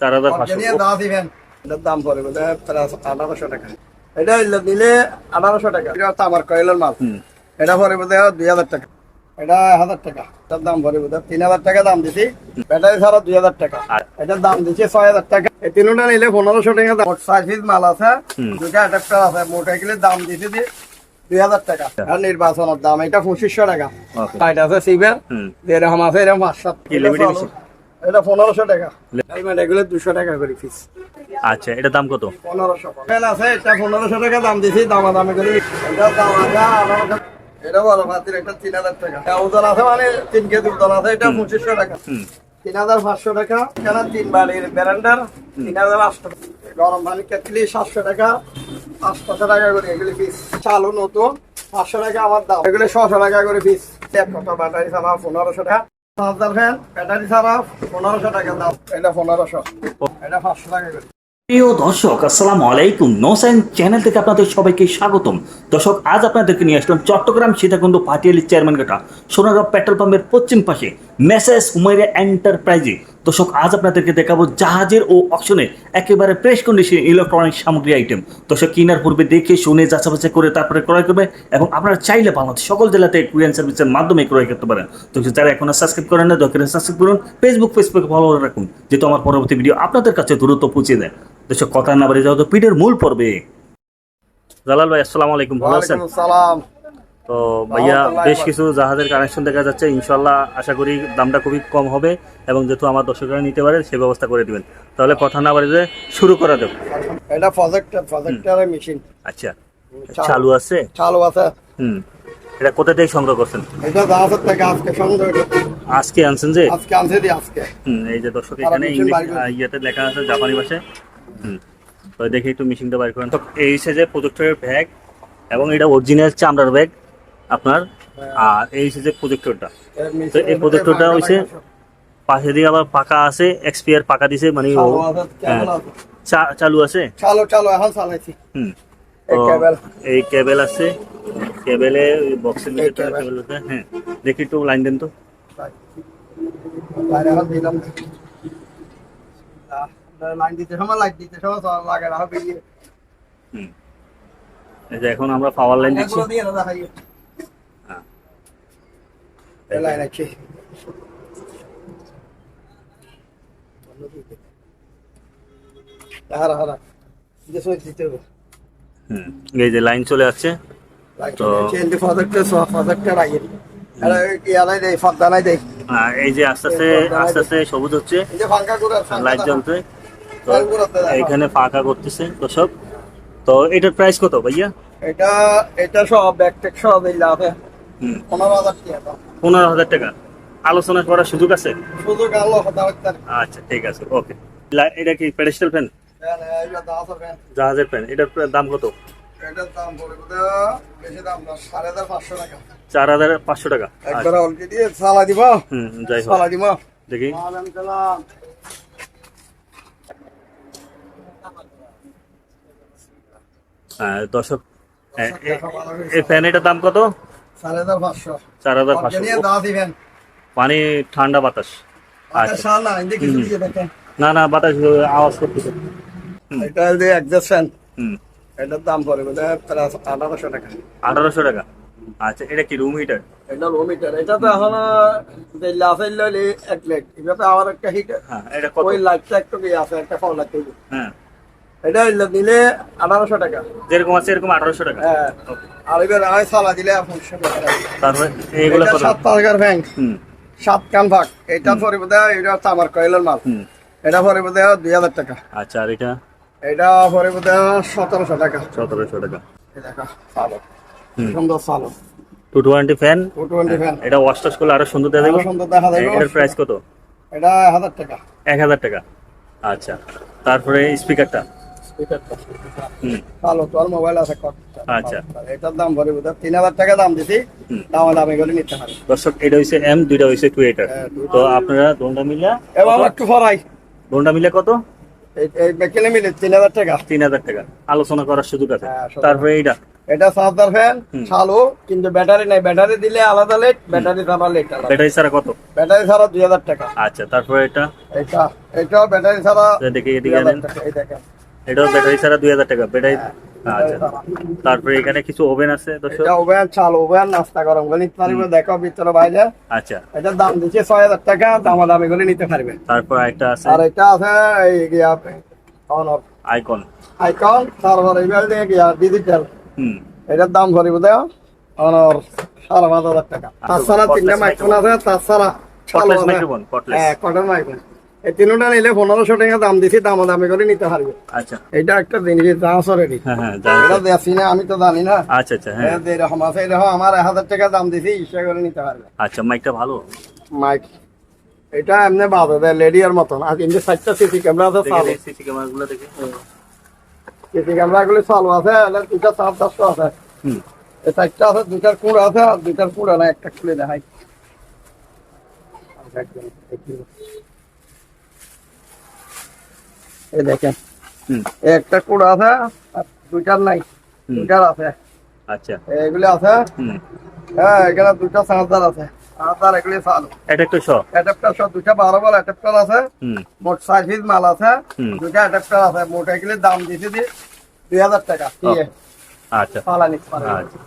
চার হাজার দাম পড়ে প্রায় আঠারোশো টাকা। এটা নিলে আঠারোশো টাকা। এটা তামার কয়েলের মাল। এটা পরে বোধ দুই হাজার টাকা। এটা হাজার টাকা। এটার দাম পরে বোধ তিন হাজার টাকা দাম দিছি। ব্যাটারি ছাড়া দুই হাজার টাকা। এটার দাম দিচ্ছে ছয় হাজার টাকা। এই তিনটা নিলে পনেরোশো টাকা দাম। মোট মাল আছে। দুটা অ্যাডাপ্টার আছে। মোটরসাইকেলের দাম দিছে দুই হাজার টাকা। আর নির্বাচনের দাম এটা পঁচিশশো টাকা। ওকে। আছে এরকম আছে? এটা পনেরোশো টাকা। এগুলো দুশো টাকা করে আচ্ছা দাম কত? পনেরোশো আছে এটা পনেরোশো টাকা দাম দিছি দামা দামি করে। এটা দাম এটা বড় পাতির একটা তিন হাজার টাকা। ওজন আছে মানে তিন কেজি ওজন আছে এটা পঁচিশশো টাকা। তিন হাজার পাঁচশো টাকা এখানে তিন বাড়ির ব্যারেন্ডার তিন হাজার আটশো গরম পানি কেটলি সাতশো টাকা পাঁচশো টাকা করে এগুলি পিস চালু নতুন পাঁচশো টাকা আমার দাম। এগুলি ছশো টাকা করে পিস এক কত ব্যাটারি ছাড়া পনেরোশো টাকা। ফ্যান ব্যাটারি ছাড়া পনেরোশো টাকা দাম। এটা পনেরোশো। এটা পাঁচশো টাকা করে। প্রিয় দর্শক আসসালামু আলাইকুম। নো সাইন্স চ্যানেল থেকে আপনাদের সবাইকে স্বাগতম। দর্শক আজ আপনাদেরকে নিয়ে আসলাম চট্টগ্রাম সীতাকুণ্ড পাটিয়ালি চেয়ারম্যান ঘাটা সোনারগাঁও পেট্রোল পাম্পের পশ্চিম পাশে। মেসেজ হুমাইরা এন্টারপ্রাইজে। দর্শক, আজ আপনাদেরকে দেখাবো জাহাজের ও অপশনে একেবারে প্রেস কন্ডিশন ইলেকট্রনিক সামগ্রী আইটেম দর্শক, কেনার পূর্বে দেখে শুনে যাচাবাচা করে তারপরে ক্রয় করবে এবং আপনারা চাইলে বাংলাদেশ সকল জেলাতে কুরিয়ান সার্ভিসের মাধ্যমে ক্রয় করতে পারেন। তো যারা এখনও সাবস্ক্রাইব করেন না দরকার সাবস্ক্রাইব করুন। ফেসবুক ফেসবুক ফলো রাখুন, যেহেতু আমার পরবর্তী ভিডিও আপনাদের কাছে দ্রুত পৌঁছে দেয়। দর্শক, কথা না বাড়ি যাও তো পিঠের মূল পর্বে। জালাল ভাই, আসসালামু আলাইকুম, ভালো আছেন? তো ভাইয়া বেশ কিছু জাহাজের কানেকশন দেখা যাচ্ছে। ইনশাল্লাহ আশা করি দামটা খুবই কম হবে এবং যেহেতু আমার দর্শকরা নিতে পারে সে ব্যবস্থা করে দিবেন। তাহলে কথা না বাড়িতে শুরু করা দেব এটা প্রজেক্টর প্রজেক্টরের মেশিন আচ্ছা। চালু। আছে? চালু আছে। হুম। এটা কোথা থেকে সংগ্রহ করছেন? এটা জাহাজের থেকে আজকে হইল। আজকে আনছেন যে? আজকে আনছে দি আজকে। হুম এই যে দর্শক এখানে ইংলিশ ইয়েতে লেখা আছে জাপানি ভাষায়। হুম। তো দেখি একটু মেশিনটা বাইর করেন। তো এই যে প্রজেক্টরের ব্যাগ এবং এটা অরিজিনাল চামড়ার ব্যাগ আপনার আর এই হচ্ছে যে প্রজেক্টরটা। তো এই প্রজেক্টরটা হইছে পাশে দিয়ে আবার পাকা আছে এক্সপিয়ার পাকা দিছে মানে ও চালু আছে, হ্যাঁ, চালু আছে? চালু চালু এখন চালাইছি। হুম। এই কেবল। এই কেবেল আছে। কেবেলে বক্সের এই ভিতরে কেবল। কেবল আছে হ্যাঁ। দেখি একটু লাইন দেন তো। লাইন দিতে সময় লাইট দিতে সময় লাগে না হুম। এখন আমরা পাওয়ার লাইন দিচ্ছি এগুলো দিয়ে না দেখাই হ্যাঁ। হারা হারা দিতে হবে হুম এই যে লাইন চলে আসছে। তো- সব আর এই যে আস্তে আস্তে আস্তে আস্তে সবুজ হচ্ছে। এই যে ফাঙ্কা করে লাইট তো জ্বলতে দেখো। এইখানে ফাঁকা। করতেছে দর্শক তো এটার প্রাইস কত ভাইয়া? এটা এটা সব ব্যাগ টেক সব এই লাভে। হুম। পনেরো হাজার টাকা পনেরো হাজার টাকা। আলোচনা করার সুযোগ আছে? আচ্ছা ঠিক আছে ওকে। এটা কি পেডেস্টাল ফ্যান জাহাজের ফ্যান এটার দাম কত? চার হাজার পাঁচশো টাকা। সালা দিব। যাই হোক। সালা দিব। দেখি। হ্যাঁ, দর্শক এই ফ্যান এটার দাম কত? চার হাজার পাঁচশো। পানি ঠান্ডা বাতাস। আচ্ছা আচ্ছা। না না বাতাস আওয়াজ করতেছে। এটা যে একজাস্ট এটার দাম পড়ে বোধ আঠারোশো টাকা। আঠারোশো টাকা। আচ্ছা এটা কি রুম হিটার এটা লো মিটার এটা তো এখন লইলে এক লাখ এটাতে একটা হিট হ্যাঁ এটা ওই লাইটটা একটু আছে একটা পাও লাগতে হ্যাঁ। এটা হইল নিলে আঠারোশো টাকা। যেরকম আছে এরকম আঠারোশো টাকা। হ্যাঁ। আর এবার সালা দিলে টাকা। তারপরে সাত টাকার ব্যাংক সাত কান ভাগ। এটা পরে বোধ এটা হচ্ছে আমার কয়েলের মাল। এটা পরে বোধ দুই হাজার টাকা। আচ্ছা আর এটা? এটা পরে সতেরোশো টাকা। সতেরোশো টাকা। সালো। সুন্দর সালো। Two twenty fan? Two twenty fan. এটা করলে আরও সুন্দর দেখা যাবে? সুন্দর দেখা যাবে। এটার প্রাইস কত? এটা হাজার টাকা। এক হাজার টাকা। আচ্ছা। তারপরে স্পিকারটা তোর মোবাইল আছে আচ্ছা। এটার দাম বোধ তিন হাজার টাকা দাম দিছি। দাম দামি করে নিতে দর্শক এটা এম দুইটা হ্যাঁ, দুইটা। তো আপনারা দোনটা মিলিয়ে এবার একটু ফরাই দোনটা মিলে কত? এই- এই মিলে তিন হাজার টাকা। তিন হাজার টাকা। আলোচনা করার সুযোগ আছে। হ্যাঁ, তারপরে এইটা। এটা চার্জার ফ্যান। চালু কিন্তু ব্যাটারি নাই। ব্যাটারি দিলে আলাদা লেট ব্যাটারি ছাড়া লেট ব্যাটারি ছাড়া কত? ব্যাটারি ছাড়া দুই হাজার টাকা। আচ্ছা তারপরে এটা? এটা এটাও ব্যাটারি ছাড়া দেখি এদিকে এই দেখেন। এটাও ব্যাটারি ছাড়া দুই হাজার টাকা ব্যাটারি আচ্ছা। তারপরে এখানে কিছু ওভেন আছে দর্শক? এটা ওভেন চালু ওভেন নাস্তা গরম। করে নিতে পারবে দেখো ভিতরে বাইরে। আচ্ছা। এটার দাম দিচ্ছে ছয় হাজার টাকা দামা দামি করে নিতে পারবে। তারপর একটা আছে। আর এটা আছে এই আইকন আইকন তারপর এবার দিয়ে ডিজিটাল হুম। এটার দাম ধরিব দেও। অনর সাড়ে পাঁচ হাজার টাকা। তাছাড়া cordless তিনটা মাইক্রোফোন আছে তাছাড়া হ্যাঁ কটন মাইক্রোফোন এই তিনটা নিলে পনেরোশো টাকা দাম দিছি দামা দামি করে নিতে পারবে। আচ্ছা। এটা একটা জিনিস দাম সরেনি হ্যাঁ হ্যাঁ এটা না আমি তো জানি না। আচ্ছা আচ্ছা হ্যাঁ। এরকম আছে এরকম আমার এক হাজার টাকা দাম দিছি ইচ্ছা করে নিতে পারবে। আচ্ছা মাইকটা ভালো? মাইক। এটা এমনি বাধা দেয় লেডিয়ার মতন। আর কিন্তু সাইডটা সিসি ক্যামেরা আছে চালু। সিসি দেখি। সিসি ক্যামেরা গুলি চালু আছে দুইটা চার চারশো আছে। এই সাইডটা আছে দুইটার কুড় আছে আর দুইটার কুড়া না একটা খুলে দেখাই। এই দেখেন। একটা কুড়া আছে দুইটার নাই। দুইটার আছে। আচ্ছা। এগুলি আছে। হ্যাঁ এখানে দুইটা চার্জার আছে। চার্জার এগুলি চালু। অ্যাডাপ্টার সব দুইটা বারো বল অ্যাডাপ্টার আছে। মোট পিস মাল আছে। দুইটা অ্যাডাপ্টার আছে। মোট এগুলির দাম দিতে দি দুই হাজার টাকা। ঠিক আছে আচ্ছা। আচ্ছা।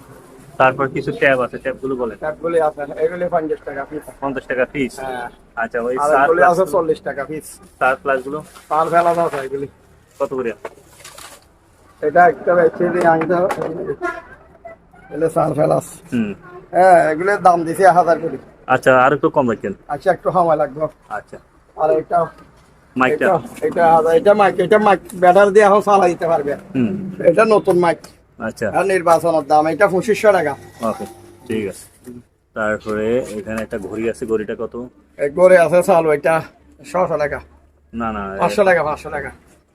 তারপর কিছু ট্যাব আছে ট্যাবগুলো বলেন। ট্যাপগুলি আছে এগুলি পঞ্চাশ টাকা পিস পঞ্চাশ টাকা পিস হ্যাঁ। আচ্ছা ওই সার প্লাস আছে চল্লিশ টাকা পিস সার প্লাসগুলো? পার ফেলা আছে এগুলি। কত করে? এটা একটা বেশি দিয়ে আনতে এগুলো সার ফেলাস হুম। হ্যাঁ এগুলির দাম দিছি এক হাজার করে। আচ্ছা আর একটু কম রাখেন। আচ্ছা একটু সময় লাগবে। আচ্ছা। আর এটা মাইকটা এটা এটা এটা মাইক এটা মাইক ব্যাটার দিয়ে এখন চালাইতে পারবে। হুম। এটা নতুন মাইক আচ্ছা। আর নির্বাচনের দাম এটা পঁচিশশো টাকা। ওকে ঠিক আছে। তারপরে এখানে একটা ঘড়ি আছে ঘড়িটা কত? গড়ে আছে চালু এটা ছশো টাকা। না না পাঁচশো টাকা পাঁচশো টাকা।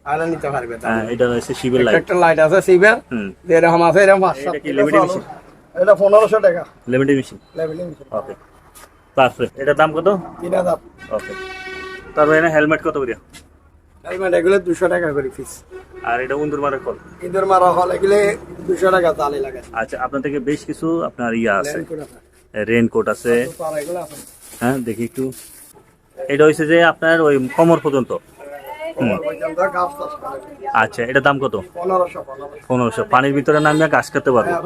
আর নিতে পারবে হ্যাঁ, এটা হচ্ছে শিবের লাইট একটা লাইট আছে হুম। এরকম আছে এরকম পাঁচশো। এটা পনেরোশো টাকা। Limited machine okay. তারপরে এটার দাম কত? তিন হাজার। ওকে। তারপরে হেলমেট কত করে? হেলমেট এগুলো দুশো টাকা করে পিস আর এটা উন্দুর মারার কল ইঁদুর মারা হল এগুলো দুশো টাকা তালি লাগে আচ্ছা আপনার থেকে বেশ কিছু আপনার ইয়া আছে। রেনকোট আছে। হ্যাঁ দেখি একটু। এটা হচ্ছে যে আপনার ওই কোমর পর্যন্ত। আচ্ছা এটার দাম কত? পনেরোশো পনেরোশো। পানির ভিতরে নামে কাজ করতে পারব? হ্যাঁ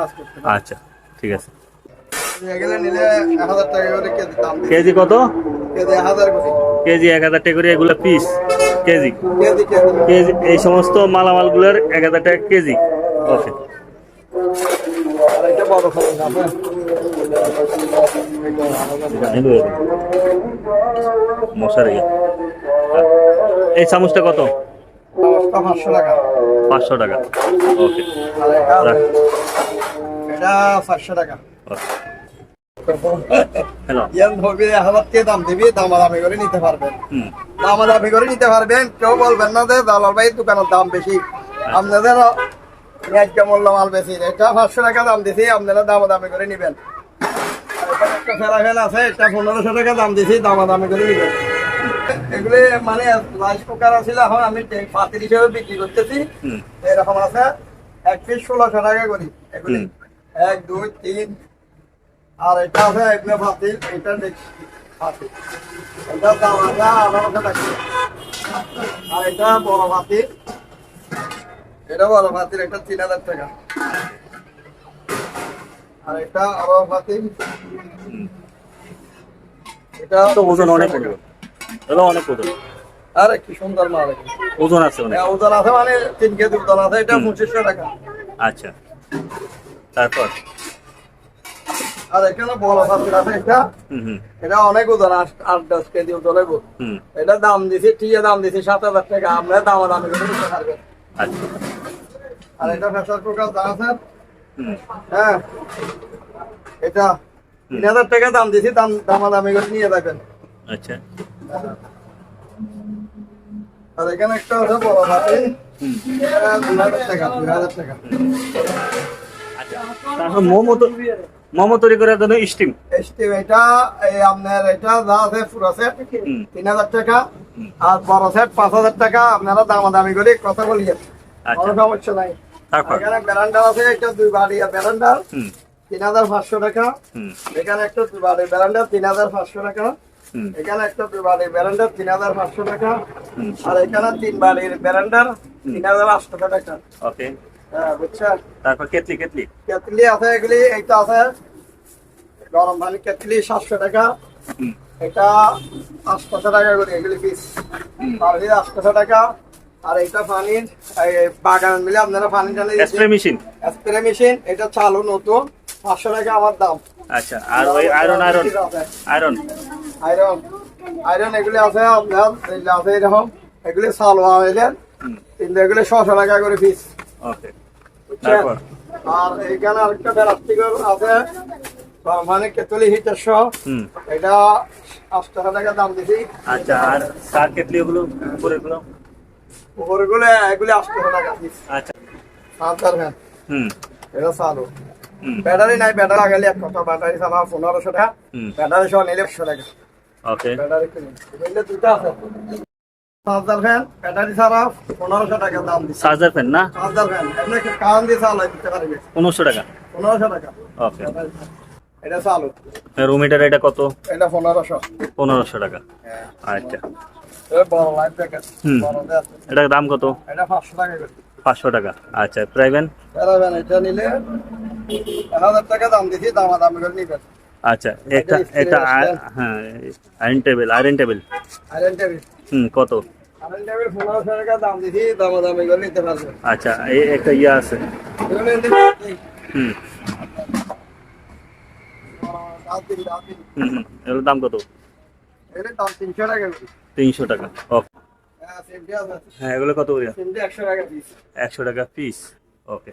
কাজ করতে পারি। আচ্ছা ঠিক আছে। কেজি কত? কেজি এক হাজার টাকা করে এগুলো পিস কেজি? কেজি এই সমস্ত মালামালগুলোর এক হাজার টাকা কেজি। ওকে মশার ইয়ে। এই চামচটা কত? পাঁচশো টাকা। পাঁচশো টাকা। ওকে। এটা চারশো টাকা। হ্যালো ইয়ান ধরবি এক হাজার টাকা দাম দিবি দামাদামি করে নিতে পারবেন। দামাদামি করে নিতে পারবেন কেউ বলবেন না যে দালাল ভাই দোকানের দাম বেশি। আপনাদের ন্যায্য মূল্য মাল বেশি। এটা পাঁচশো টাকা দাম দিছি আপনারা দামাদামি করে নিবেন। একটা ফেলা ফেলা আছে এটা পনেরোশো টাকা দাম দিছি দামাদামি করে নিবেন। এগুলি মানে রাইস কুকার আছিল এখন আমি পাতিল হিসেবে বিক্রি করতেছি এরকম আছে এক পিস ষোলোশো টাকা করি। এগুলি এক দুই তিন আর এটা এগুলো পাতিল এটা দেখছি এটা দাম আছে আঠারোশো টাকা আর এটা বড় পাতিল এটা বড় পাতিল এটা তিন হাজার টাকা। আর এটা আরও পাতিল এটা তো ওজন অনেক এটা অনেক ওজন। আর কি সুন্দর মাল ওজন আছে অনেক। হ্যাঁ, ওজন আছে মানে তিন কেজি ওজন আছে এটা পঁচিশশো টাকা। আচ্ছা। তারপর? আর এখানে বড় পাতিল আছে এটা। অনেক ওজন আট দশ কেজি ওজন এটা দাম দিছি টিয়ে দাম দিছি সাত হাজার টাকা। আমরা দাম দামি করে দিতে পারবেন আচ্ছা। আর এটা দাম আছে। হ্যাঁ। এটা তিন হাজার টাকা দাম দিছি দাম দামা দামি করে নিয়ে যাবেন। আচ্ছা। আর এখানে একটা আছে বড় দুই হাজার টাকা দুই হাজার টাকা। আচ্ছা। মোমো তো মোমো তৈরি করার জন্য স্টিম। স্টিম এটা এই আপনার এটা যা আছে পুরো সেট তিন হাজার টাকা। আর বড় সেট পাঁচ হাজার টাকা আপনারা দামা দামি করে কথা বলিয়ে আচ্ছা। কোনো সমস্যা নাই। এখানে ব্যারান্ডার আছে একটা দুই বাড়ি। ব্যারান্ডার তিন হাজার পাঁচশো টাকা। এখানে একটা দুই বাড়ি। ব্যারান্ডার তিন হাজার পাঁচশো টাকা। এখানে একটা দুই বাড়ির ব্যারান্ডার তিন হাজার পাঁচশো টাকা। আর এখানে তিন বাড়ির ব্যারান্ডার তিন হাজার আটশো টাকা। ওকে। হ্যাঁ বুঝছেন? তারপর কেতলি কেতলি কেতলি আছে এগুলি এইটা আছে গরম পানি কেতলি সাতশো টাকা। এটা আটশোশো টাকা করে এগুলি পিস পানির আটশোশো টাকা। আর এইটা পানির বাগান মিলে আপনারা পানি টানি স্প্রে মেশিন স্প্রে মেশিন এটা চালু নতুন পাঁচশো টাকা আমার দাম। আচ্ছা আর ওই iron iron iron iron iron এগুলি আছে আপনার আছে এরকম এগুলি চালু হুম। কিন্তু এগুলি ছশো টাকা করে পিস ওকে আর এইখানে আরেকটা প্লাস্টিকের আছে। মানে কেতলি সহ এটা টাকা দাম দিছি। আচ্ছা আর কার কেতলি ওগুলো উপরেগুলো উপরগুলো এগুলি আটশো টাকা আচ্ছা। সাঁতার হুম। এটা চালু। ব্যাটারি নাই ব্যাটারি লাগালে এক কথা ব্যাটারি চালা পনেরোশো টাকা। ব্যাটারি সহ নিলে একশো টাকা। ওকে। ব্যাটারি কিনে। দুটো আছে। চার্জার ফ্যান ব্যাটারি ছাড়া পনেরোশো টাকা দাম দিচ্ছে চার্জার ফ্যান না? চার্জার ফ্যান এমনি কারণ দিয়ে চালাই দিতে পারবে? পনেরোশো টাকা। পনেরোশো টাকা। ওকে। এটা চালু। রুম হিটার এটা কত? এটা পনেরোশো। পনেরোশো টাকা। আচ্ছা। এটা বড় বড় দেয়া এটার দাম কত? এটা পাঁচশো টাকা করে। পাঁচশো টাকা। আচ্ছা প্রাইভেন এটা নিলে টাকা দাম দিছি দামা দামি করে নিবেন। আচ্ছা এটা এটা হ্যাঁ iron table iron table iron table হুম কত? আইরন টেবিল পনেরোশো টাকা দাম দিছি দামা দামি করে নিতে পারবেন। আচ্ছা এই একটা ইয়ে আছে। হুম। হুম এগুলোর দাম কত? এর দাম তিনশো টাকা। করে। তিনশো টাকা ওকে হ্যাঁ। হ্যাঁ এগুলো কত করে? সিমটি একশো টাকা পিস একশো টাকা পিস ওকে।